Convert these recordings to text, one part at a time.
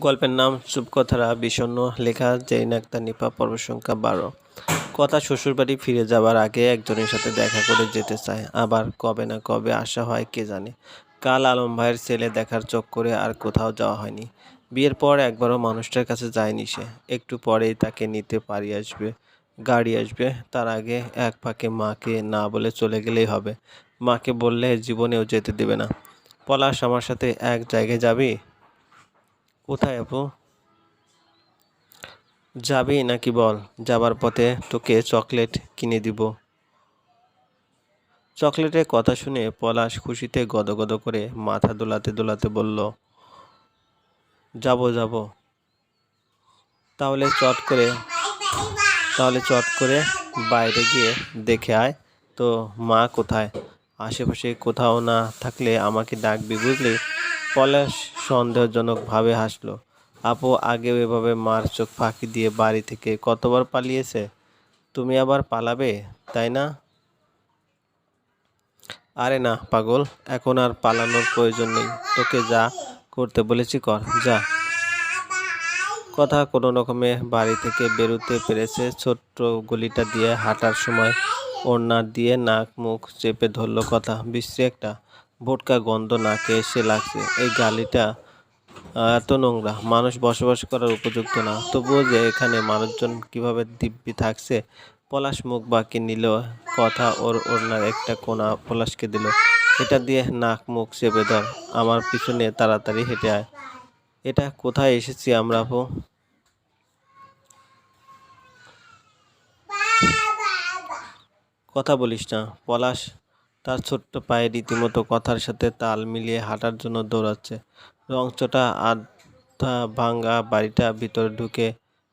গল্পের নাম চুপকথারা বিষণ্ণ লেখা জেইন আক্তার নিপা পর্ব সংখ্যা বারো। কথা শ্বশুরবাড়ি ফিরে যাবার আগে একজনের সাথে দেখা করে যেতে চায়। আবার কবে না কবে আসা হয় কে জানে। কাল আলম ভাইয়ের ছেলে দেখার চোখ করে আর কোথাও যাওয়া হয়নি। বিয়ের পর একবারও মানুষটার কাছে যায়নি সে। একটু পরেই তাকে নিতে পারি আসবে, গাড়ি আসবে। তার আগে এক ফাঁকে মাকে না বলে চলে গেলেই হবে। মাকে বললে জীবনেও যেতে দেবে না। পলাশ, আমার সাথে এক জায়গায় যাবি? কোথায় আপু? যাবি নাকি বল? যাবার পথে তোকে চকলেট কিনে দিব। চকলেটের কথা শুনে পলাশ খুশিতে গদগদ করে মাথা দোলাতে দোলাতে বলল, যাব যাব। তাহলে চট করে, তাহলে চট করে বাইরে গিয়ে দেখে আয়। তো মা কোথায়? আশেপাশে কোথাও না থাকলে আমাকে ডাকবি বুঝলি? পলাশ সন্দেহজনকভাবে হাসলো। আপু আগেও এভাবে মার চোখ ফাঁকি দিয়ে বাড়ি থেকে কতবার পালিয়েছে? তুমি আবার পালাবে, তাই না? আরে না, পাগল, এখন আর পালানোর প্রয়োজন নেই। তোকে যা করতে বলেছি কর, যা। কথা কোনো রকমে বাড়ি থেকে বেরোতে পেরেছে। ছোট্ট গলিটা দিয়ে হাঁটার সময় ওড়না দিয়ে নাক মুখ চেপে ধরলো কথা। বিশ্রী একটা ভোটকা গন্ধ নাকে এসে লাগছে। এই গালিটা এত নোংরা। মানুষ বসবাস করার উপযুক্ত না। তবুও যে এখানে মানুষজন কীভাবে দিব্যি থাকছে, পলাশ মুখ বাকি নিল কথা ওর ওড়নার একটা কোনা পলাশকে দিল। এটা দিয়ে নাক মুখ চেপে ধর। আমার পিছনে তাড়াতাড়ি হেঁটে আয়। এটা কোথায় এসেছি আমরা, আপু? কথা বলিস না। পলাশ তার ছোট্ট পায়ে রীতিমতো কথার সাথে তাল মিলিয়ে হাঁটার জন্য দৌড়াচ্ছে। রংচটা আধা ভাঙ্গা বাড়িটা ভিতরে ঢুকে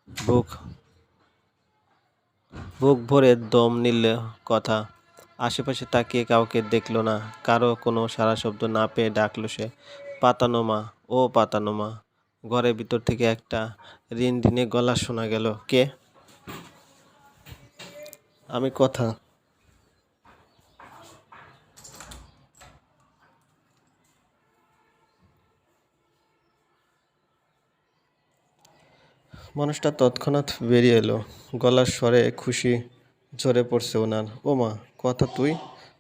বুক বুক ভরে দম নিল কথা। আশেপাশে তাকিয়ে কাউকে দেখল না। কারও কোনো সারা শব্দ না পেয়ে ডাকলো সে, পাতানো মা, ও পাতানো মা। ঘরের ভিতর থেকে একটা ঋণ ঋণে গলা শোনা গেল, কে? আমি কথা মানুষটা তৎক্ষণাৎ বেরিয়ে এলো। গলার স্বরে খুশি ঝরে পড়ছে ওনার। ও মা, কথা তুই?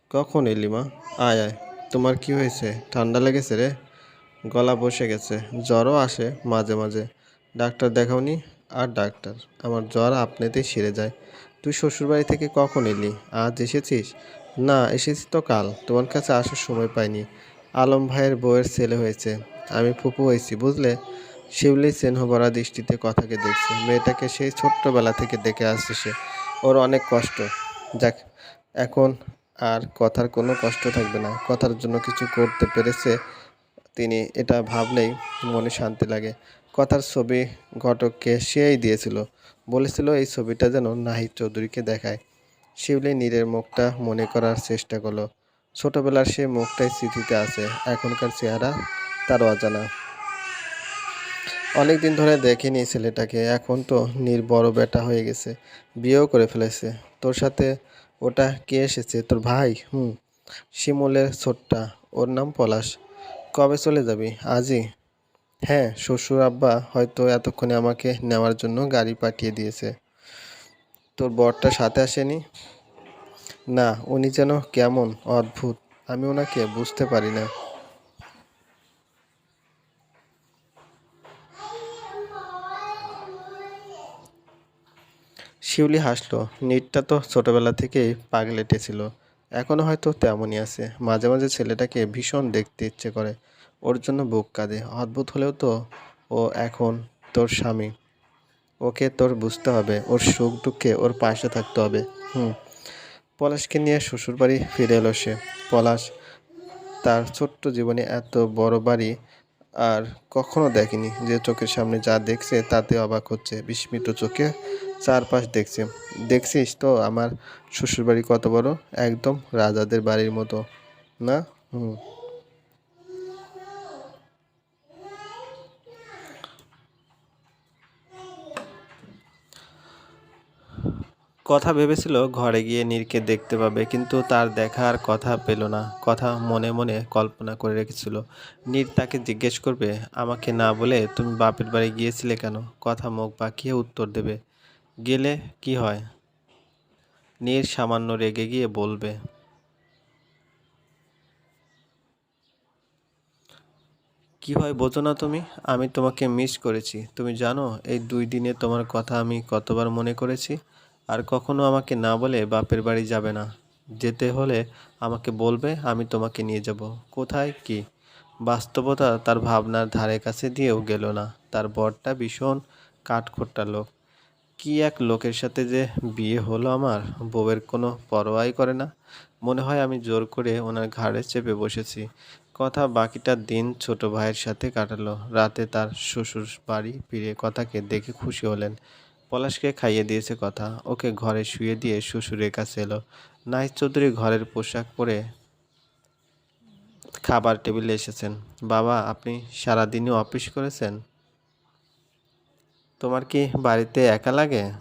কখন এলি মা? আয় আয়। তোমার কি হয়েছে? ঠান্ডা লেগেছে রে? গলা বসে গেছে। জ্বরও আসে মাঝে মাঝে। ডাক্তার দেখাওনি? আর ডাক্তার, আমার জ্বর আপনিতেই সেরে যায়। তুই শ্বশুরবাড়ি থেকে কখন এলি? আজ এসেছিস? না, এসেছি তো কাল। তোমার কাছে আসার সময় পাইনি। আলম ভাইয়ের বউয়ের ছেলে হয়েছে। আমি ফুপু হয়েছি, বুঝলে? শিউলি ভরা দৃষ্টিতে কথাকে দেখছে। মেয়েটাকে সেই ছোট্টবেলা থেকে দেখে আসছে সে। ওর অনেক কষ্ট। যাক, এখন আর কথার কোনো কষ্ট থাকবে না। কথার জন্য কিছু করতে পেরেছে তিনি, এটা ভাবলেই মনে শান্তি লাগে। কথার ছবি ঘটককে সেই দিয়েছিল। বলেছিল, এই ছবিটা যেন নাহিদ চৌধুরীকে দেখায়। শিউলি নীরের মুখটা মনে করার চেষ্টা করল। ছোটবেলার সেই মুখটাই স্মৃতিতে আছে। এখনকার চেহারা তার অজানা। অনেক দিন ধরে দেখিনি ছেলেটাকে, এখন তো নীর বড় বেটা হয়ে গেছে, বিয়েও করে ফেলেছে। তোর সাথে ওটা কে এসেছে? তোর ভাই? হুম, শিমুলের ছোট্টা, ওর নাম পলাশ। কবে চলে যাবি? আজই? হ্যাঁ শ্বশুর আব্বা হয়তো এতক্ষণে আমাকে নেওয়ার জন্য গাড়ি পাঠিয়ে দিয়েছে। তোর বরটা সাথে আসেনি? না, উনি যেন কেমন অদ্ভুত। আমি ওনাকে বুঝতে পারি না। শিউলি হাসলো। নিটটা তো ছোটবেলা থেকেই পাগলেটে ছিল এখনও হয়তো তেমনই আছে। মাঝে মাঝে ছেলেটাকে ভীষণ দেখতে ইচ্ছে করে। ওর জন্য বুক কাঁদে। অদ্ভুত হলেও তো ও এখন তোর স্বামী। ওকে তোর বুঝতে হবে। ওর সুখ দুঃখে ওর পাশে থাকতে হবে। হুম। পলাশকে নিয়ে শ্বশুরবাড়ি ফিরে এলো সে। পলাশ তার ছোট্ট জীবনে এত বড় বাড়ি আর কখনো দেখেনি যে চোখের সামনে যা দেখছে তাতে অবাক হচ্ছে। বিস্মিত চোখে চারপাশ দেখছে। দেখছিস তো আমার শ্বশুরবাড়ি কত বড়? একদম রাজাদের বাড়ির মতো। না? হুম। কথা ভেবেছিল ঘরে গিয়ে নীরকে দেখতে পাবে, কিন্তু তার দেখার কথা পেল না। কথা মনে মনে কল্পনা করে রেখেছিল। নীর তাকে জিজ্ঞেস করবে, আমাকে না বলে তুমি বাপের বাড়ি গিয়েছিলে কেন? কথা মুখ বাঁকিয়ে উত্তর দেবে। গেলে কি হয়? নীর সামান্য রেগে গিয়ে বলবে, কি হয় বোঝো না তুমি? আমি তোমাকে মিস করেছি। তুমি জানো, এই দুই দিনে তোমার কথা আমি কতবার মনে করেছি। আর কখনো আমাকে না বলে বাপের বাড়ি যাবে না। যেতে হলে আমাকে বলবে, আমি তোমাকে নিয়ে যাব। কোথায় কি? বাস্তবতা তার ভাবনার ধারে কাছে দিয়েও গেল না। তার বরটা ভীষণ কাঠখোট্টা লোক। কি এক লোকের সাথে যে বিয়ে হলো আমার, বউয়ের কোনো পরোয়াই করে না। মনে হয় আমি জোর করে ওনার ঘাড়ে চেপে বসেছি। কথা বাকিটা দিন ছোট ভাইয়ের সাথে কাটালো। রাতে তার শ্বশুর বাড়ি ফিরে কথাকে দেখে খুশি হলেন। পলাশকে খাইয়ে দিয়েছে কথা। ওকে ঘরে শুয়ে দিয়ে শ্বশুরের কাছে এলো। নাহিদ চৌধুরী ঘরের পোশাক পরে খাবার টেবিলে এসেছেন। বাবা, আপনি সারাদিনই অফিস করেছেন? তোমার কি বাড়িতে একা লাগে?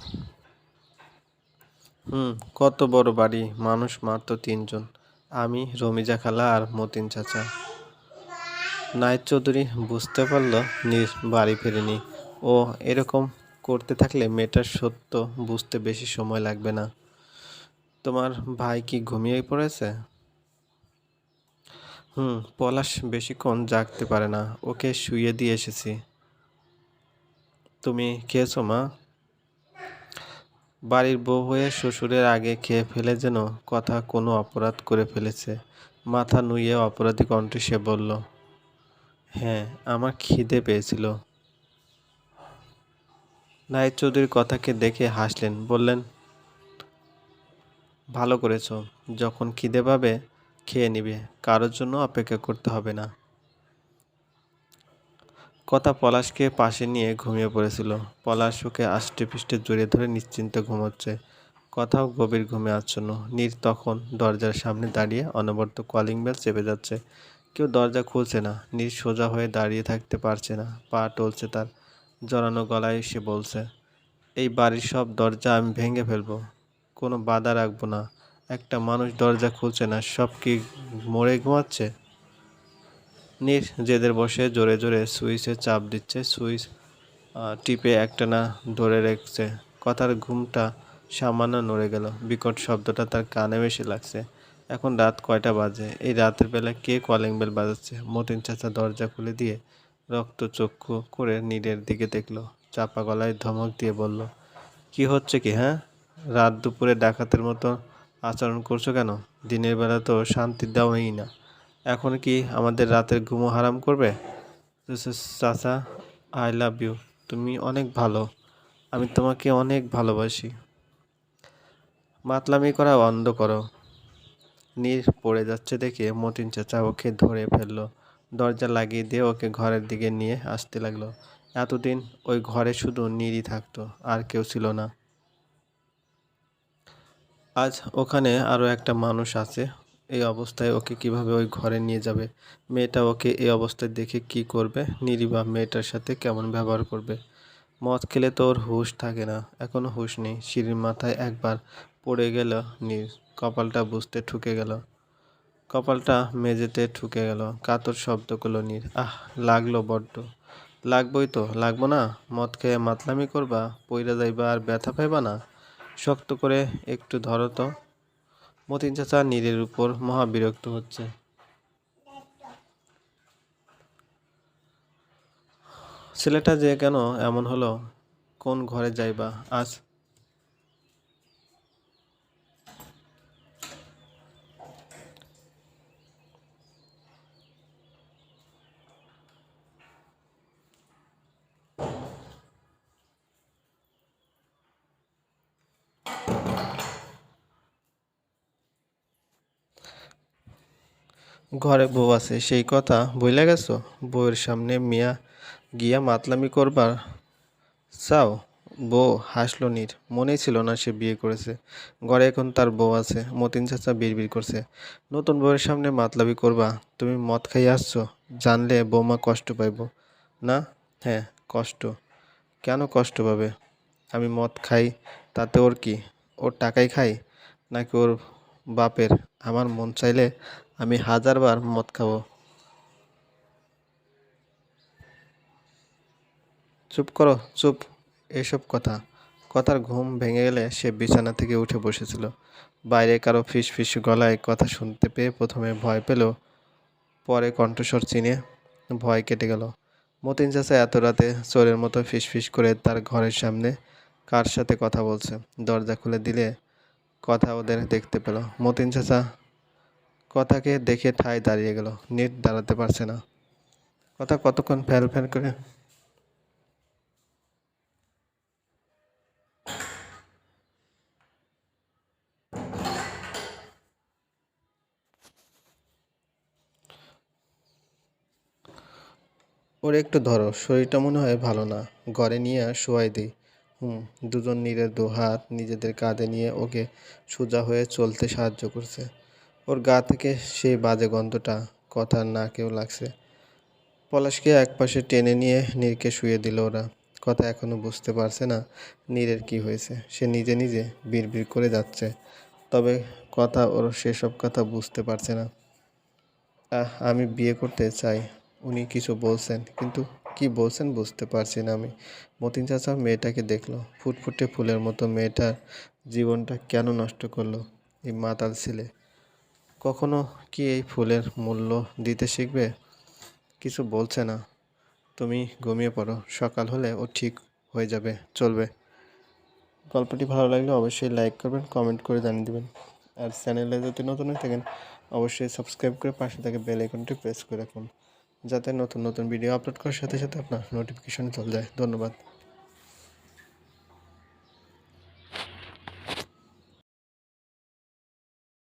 হুম, কত বড় বাড়ি। মানুষ মাত্র তিনজন। আমি, রমিজা খালা আর মতিন চাচা। নাইট চৌধুরী বুঝতে পারল নিজ বাড়ি ফেরেনি। ও এরকম করতে থাকলে মেয়েটার সত্য বুঝতে বেশি সময় লাগবে না। তোমার ভাই কি ঘুমিয়ে পড়েছে? হুম, পলাশ বেশিক্ষণ জাগতে পারে না। ওকে শুয়ে দিয়ে এসেছি। তুমি খেয়েছো, মা? বাড়ির বউ হয়ে শ্বশুরের আগে খেয়ে ফেলে যেন কথা কোনো অপরাধ করে ফেলেছে। মাথা নুইয়ে অপরাধী কণ্ঠে সে বলল হ্যাঁ আমার খিদে পেয়েছিল। নাহিদ চৌধুরীর কথাকে দেখে হাসলেন, বললেন, ভালো করেছ, যখন খিদে পাবে, খেয়ে নিবে। কারোর জন্য অপেক্ষা করতে হবে না। কথা পলাশকে পাশে নিয়ে ঘুমিয়ে পড়েছিল। পলাশ ওকে আষ্টে পিষ্টে জড়িয়ে ধরে নিশ্চিন্তে ঘুমোচ্ছে। কথাও গভীর ঘুমে আচ্ছন্ন। নীর তখন দরজার সামনে দাঁড়িয়ে অনবরত কলিং বেল চেপে যাচ্ছে। কেউ দরজা খুলছে না। নীর সোজা হয়ে দাঁড়িয়ে থাকতে পারছে না। পা টলছে তার। জড়ানো গলায় সে বলছে, এই বাড়ির সব দরজা আমি ভেঙে ফেলব। কোনো বাধা রাখব না। একটা মানুষ দরজা খুলছে না। সব কি মরে ঘুমাচ্ছে? নীর জেদের বসে জোরে জোরে সুইচে চাপ দিচ্ছে, সুইচ টিপে একটানা ধরে রেখেছে। কথার ঘুমটা সামান্য নড়ে গেল। বিকট শব্দটা তার কানে বেশি লাগছে। এখন রাত কয়টা বাজে? এই রাতের বেলা কে কলিং বেল বাজাচ্ছে? মতিন চাচা দরজা খুলে দিয়ে রক্ত চক্ষু করে নীরের দিকে দেখল। চাপা গলায় ধমক দিয়ে বলল, কি হচ্ছে কি হ্যাঁ? রাত দুপুরে ডাকাতের মতো আচরণ করছ কেন? দিনের বেলা তো শান্তি দেওয়াই না। এখন কি আমাদের রাতের ঘুমো হারাম করবে? চাচা আই লাভ ইউ তুমি অনেক ভালো। আমি তোমাকে অনেক ভালোবাসি। মাতলামি করা বন্ধ করো। নীর পড়ে যাচ্ছে দেখে মতিন চাচা ওকে ধরে ফেলল। দরজা লাগিয়ে দিয়ে ওকে ঘরের দিকে নিয়ে আসতে লাগল। এতদিন ওই ঘরে শুধু নীরই থাকতো, আর কেউ ছিল না। আজ ওখানে আরও একটা মানুষ আছে। এই অবস্থায় ওকে কীভাবে ওই ঘরে নিয়ে যাবে? মেয়েটা ওকে এই অবস্থায় দেখে কি করবে? নিরিবা মেয়েটার সাথে কেমন ব্যবহার করবে? মদ খেলে তো ওর হুঁশ থাকে না, এখনও হুঁশ নেই। সিঁড়ির মাথায় একবার পড়ে গেল নীর, কপালটা বুঝতে ঠুকে গেল। কপালটা মেঝেতে ঠুকে গেল, কাতর শব্দ করল নীর। আহ, লাগল বড্ড। লাগবই তো, লাগবো না? মদ খেয়ে মাতলামি করবা, পইরা যাইবা আর ব্যথা পাইবা না? শক্ত করে একটু ধরো তো। মতিন চাচা নীরের উপর মহা বিরক্ত হচ্ছে। ছেলেটা যে কেন এমন হলো? কোন ঘরে যাইবা? আজ ঘরে বউ আছে, সেই কথা বইলা গেছো? বউয়ের সামনে মিয়া গিয়া মাতলামি করবার চাও? বউ হাসলো নীর, মনেই ছিল না সে বিয়ে করেছে। ঘরে এখন তার বউ আছে, মতিন চাচা বিড়বিড় করছে। নতুন বউয়ের সামনে মাতলামি করবা, তুমি মদ খাই আসছো? জানলে বৌমা কষ্ট পাইব। না? হ্যাঁ কষ্ট। কেন কষ্ট পাবে? আমি মদ খাই, তাতে ওর কি? ওর টাকাই খাই? নাকি ওর বাপের? আমার মন চাইলে আমি হাজারবার মদ খাব। চুপ করো, চুপ। এসব কথা। কথার ঘুম ভেঙে গেলে সে বিছানা থেকে উঠে বসেছিল। বাইরে কারও ফিস ফিস গলায় কথা শুনতে পেয়ে প্রথমে ভয় পেল, পরে কণ্ঠস্বর চিনে ভয় কেটে গেল। মতিন চাচা এত রাতে চোরের মতো ফিস ফিস করে তার ঘরের সামনে কার সাথে কথা বলছে? দরজা খুলে দিলে কথা ওদের দেখতে পেল। মতিন চাচা কথাকে দেখে ঠায় দাঁড়িয়ে গেল। নেট দাঁড়াতে পারছে না। কথা কতক্ষণ ফ্যাল ফ্যাল করে? ওর একটু ধরো, শরীরটা মনে হয় ভালো না। ঘরে নিয়ে শোয়াই দিই হুম, দুজন নীরের দু হাত নিজেদের কাঁধে নিয়ে ওকে সোজা হয়ে চলতে সাহায্য করছে। ওর গা থেকে সেই বাজে গন্ধটা কথার নাকেও লাগছে। পলাশকে একপাশে টেনে নিয়ে নীরকে শুয়ে দিল ওরা। কথা এখনও বুঝতে পারছে না নীরের কি হয়েছে। সে নিজে নিজে বিড়বিড় করে যাচ্ছে। তবে কথা ওর সেসব কথা বুঝতে পারছে না। আহ, আমি বিয়ে করতে চাই উনি কিছু বলছেন কিন্তু কি বলছেন বুঝতে পারছি না আমি। মতিন চাচা মেয়েটাকে দেখল। ফুটফুটে ফুলের মতো মেয়েটার জীবনটা কেন নষ্ট করল? এই মাতাল ছেলে। কখনো কি এই ফুলের মূল্য দিতে শিখবে? কিছু বলছে না। তুমি ঘুমিয়ে পড়ো। সকাল হলে ও ঠিক হয়ে যাবে, চলবে। গল্পটি ভালো লাগলে অবশ্যই লাইক করবেন, কমেন্ট করে জানিয়ে দেবেন। আর চ্যানেলে যদি নতুন হয়ে থাকেন, অবশ্যই সাবস্ক্রাইব করে পাশে থাকা বেল আইকনটি প্রেস করে রাখুন। যাতে নতুন নতুন ভিডিও আপলোড করার সাথে সাথে আপনার নোটিফিকেশন চলে যায়। ধন্যবাদ।